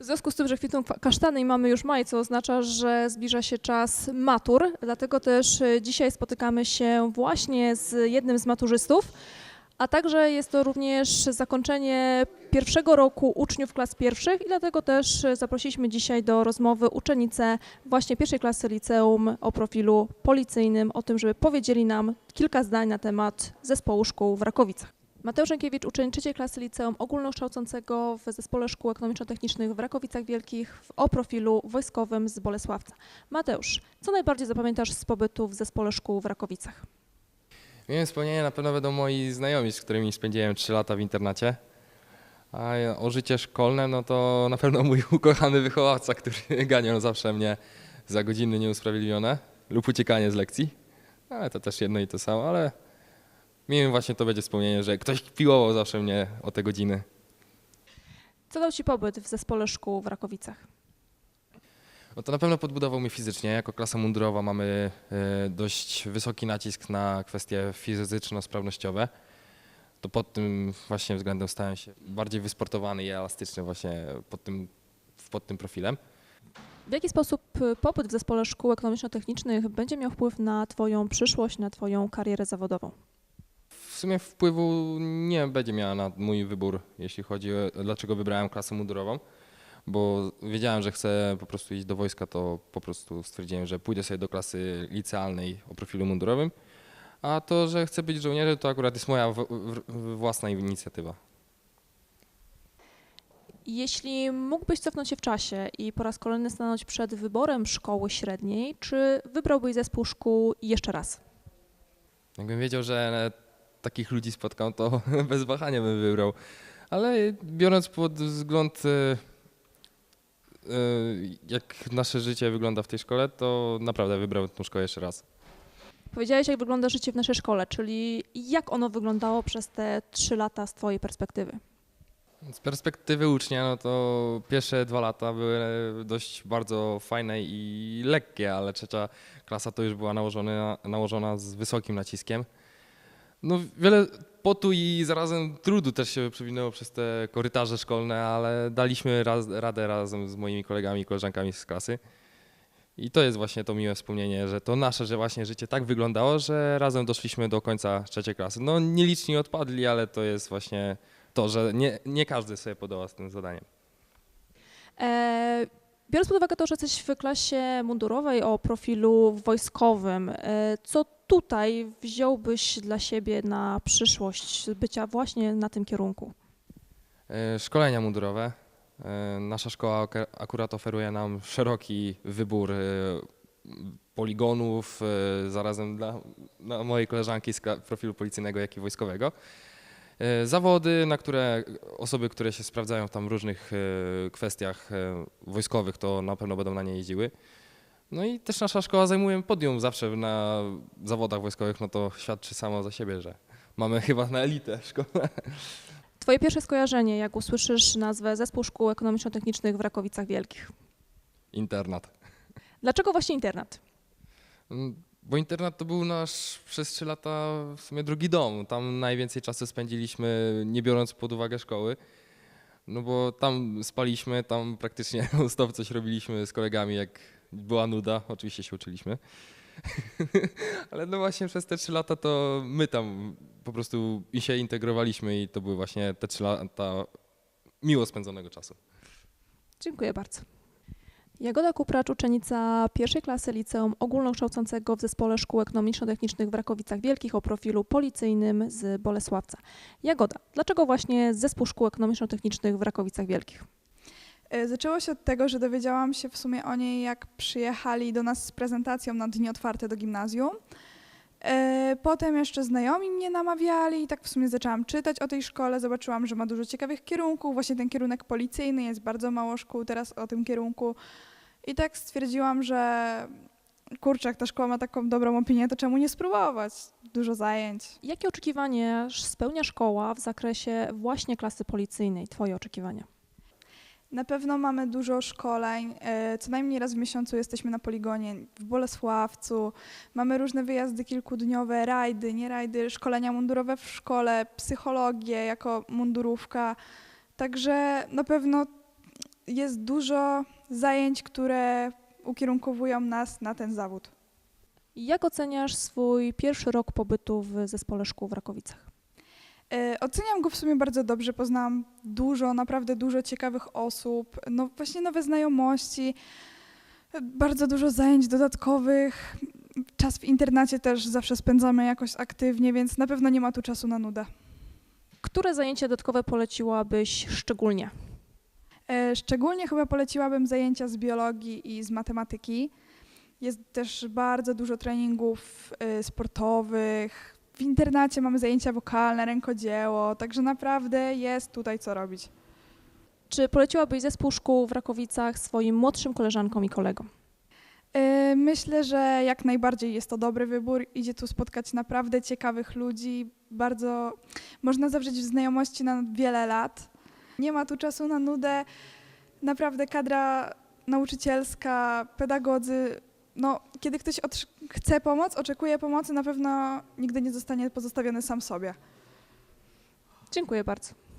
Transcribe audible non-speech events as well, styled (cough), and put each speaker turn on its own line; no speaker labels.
W związku z tym, że kwitną kasztany i mamy już maj, co oznacza, że zbliża się czas matur, dlatego też e, dzisiaj spotykamy się właśnie z jednym z maturzystów, a także jest to również zakończenie pierwszego roku uczniów klas pierwszych i dlatego też e, zaprosiliśmy dzisiaj do rozmowy uczennicę właśnie pierwszej klasy liceum o profilu policyjnym, o tym, żeby powiedzieli nam kilka zdań na temat zespołu szkół w Rakowicach. Mateusz Rękiewicz, uczeń trzeciej klasy liceum ogólnokształcącego w Zespole Szkół Ekonomiczno-Technicznych w Rakowicach Wielkich o profilu wojskowym z Bolesławca. Mateusz, co najbardziej zapamiętasz z pobytu w Zespole Szkół w Rakowicach?
Miałem wspomnienia na pewno będą moi znajomi, z którymi spędziłem 3 lata w internacie. A o życie szkolne, no to na pewno mój (laughs) ukochany wychowawca, który (laughs) ganiał zawsze mnie za godziny nieusprawiedliwione lub uciekanie z lekcji. Ale to też jedno i to samo, ale miłym właśnie to będzie wspomnienie, że ktoś piłował zawsze mnie o te godziny.
Co dał Ci pobyt w Zespole Szkół w Rakowicach?
No to na pewno podbudował mnie fizycznie. Jako klasa mundurowa mamy e, dość wysoki nacisk na kwestie fizyczno-sprawnościowe. To pod tym właśnie względem stałem się bardziej wysportowany i elastyczny właśnie pod tym, pod tym profilem.
W jaki sposób y, pobyt w Zespole Szkół Ekonomiczno-Technicznych będzie miał wpływ na Twoją przyszłość, na Twoją karierę zawodową?
W sumie wpływu nie będzie miała na mój wybór, jeśli chodzi o dlaczego wybrałem klasę mundurową, bo wiedziałem, że chcę po prostu iść do wojska, to po prostu stwierdziłem, że pójdę sobie do klasy licealnej o profilu mundurowym, a to, że chcę być żołnierzem, to akurat jest moja własna inicjatywa.
Jeśli mógłbyś cofnąć się w czasie i po raz kolejny stanąć przed wyborem szkoły średniej, czy wybrałbyś zespół szkół jeszcze raz?
Jakbym wiedział, że takich ludzi spotkam, to (laughs) bez wahania bym wybrał. Ale biorąc pod wzgląd, e, e, jak nasze życie wygląda w tej szkole, to naprawdę wybrałem tą szkołę jeszcze raz.
Powiedziałeś, jak wygląda życie w naszej szkole, czyli jak ono wyglądało przez te trzy lata z Twojej perspektywy?
Z perspektywy ucznia, no to pierwsze dwa lata były dość bardzo fajne i lekkie, ale trzecia klasa to już była nałożona, nałożona z wysokim naciskiem. No wiele potu i zarazem trudu też się przewinęło przez te korytarze szkolne, ale daliśmy raz, radę razem z moimi kolegami i koleżankami z klasy. I to jest właśnie to miłe wspomnienie, że to nasze, że właśnie życie tak wyglądało, że razem doszliśmy do końca trzeciej klasy. No nieliczni odpadli, ale to jest właśnie to, że nie, nie każdy sobie podoła z tym zadaniem.
E, biorąc pod uwagę to, że jesteś w klasie mundurowej o profilu wojskowym, e, co tutaj wziąłbyś dla siebie na przyszłość bycia właśnie na tym kierunku?
E, Szkolenia mundurowe. E, Nasza szkoła ak- akurat oferuje nam szeroki wybór poligonów, zarazem dla, dla mojej koleżanki z profilu policyjnego, jak i wojskowego. E, Zawody, na które osoby, które się sprawdzają tam w różnych e, kwestiach e, wojskowych, to na pewno będą na nie jeździły. No i też nasza szkoła zajmuje podium zawsze na zawodach wojskowych, no to świadczy samo za siebie, że mamy (laughs) chyba na elitę w szkole.
Twoje pierwsze skojarzenie, jak usłyszysz nazwę Zespół Szkół Ekonomiczno-Technicznych w Rakowicach Wielkich.
Internat.
Dlaczego właśnie internat?
Bo internat to był nasz przez trzy lata w sumie drugi dom. Tam najwięcej czasu spędziliśmy, nie biorąc pod uwagę szkoły. No bo tam spaliśmy, tam praktycznie (laughs) stop coś robiliśmy z kolegami, jak była nuda. Oczywiście się uczyliśmy. (laughs) Ale no właśnie przez te trzy lata to my tam po prostu i się integrowaliśmy i to były właśnie te trzy lata miło spędzonego czasu.
Dziękuję bardzo. Jagoda Kupracz, uczennica pierwszej klasy liceum ogólnokształcącego w Zespole Szkół Ekonomiczno-Technicznych w Rakowicach Wielkich o profilu policyjnym z Bolesławca. Jagoda, dlaczego właśnie Zespół Szkół Ekonomiczno-Technicznych w Rakowicach Wielkich?
E, Zaczęło się od tego, że dowiedziałam się w sumie o niej, jak przyjechali do nas z prezentacją na dni otwarte do gimnazjum. E, Potem jeszcze znajomi mnie namawiali i tak w sumie zaczęłam czytać o tej szkole. Zobaczyłam, że ma dużo ciekawych kierunków. Właśnie ten kierunek policyjny, jest bardzo mało szkół teraz o tym kierunku. I tak stwierdziłam, że kurczę, jak ta szkoła ma taką dobrą opinię, to czemu nie spróbować? Dużo zajęć.
Jakie oczekiwania spełnia szkoła w zakresie właśnie klasy policyjnej? Twoje oczekiwania?
Na pewno mamy dużo szkoleń. e, Co najmniej raz w miesiącu jesteśmy na poligonie w Bolesławcu. Mamy różne wyjazdy kilkudniowe, rajdy, nie rajdy, szkolenia mundurowe w szkole, psychologię jako mundurówka. Także na pewno jest dużo zajęć, które ukierunkowują nas na ten zawód.
Jak oceniasz swój pierwszy rok pobytu w zespole szkół w Rakowicach?
E, Oceniam go w sumie bardzo dobrze. Poznałam dużo, naprawdę dużo ciekawych osób, no właśnie nowe znajomości, bardzo dużo zajęć dodatkowych. Czas w internacie też zawsze spędzamy jakoś aktywnie, więc na pewno nie ma tu czasu na nudę.
Które zajęcie dodatkowe poleciłabyś szczególnie?
E, Szczególnie chyba poleciłabym zajęcia z biologii i z matematyki. Jest też bardzo dużo treningów e, sportowych. W internacie mamy zajęcia wokalne, rękodzieło, także naprawdę jest tutaj co robić.
Czy poleciłabyś zespół szkół w Rakowicach swoim młodszym koleżankom i kolegom?
E, Myślę, że jak najbardziej jest to dobry wybór. Idzie tu spotkać naprawdę ciekawych ludzi. Bardzo można zawrzeć w znajomości na wiele lat. Nie ma tu czasu na nudę. Naprawdę kadra nauczycielska, pedagodzy. No, kiedy ktoś chce pomoc, oczekuje pomocy, na pewno nigdy nie zostanie pozostawiony sam sobie.
Dziękuję bardzo.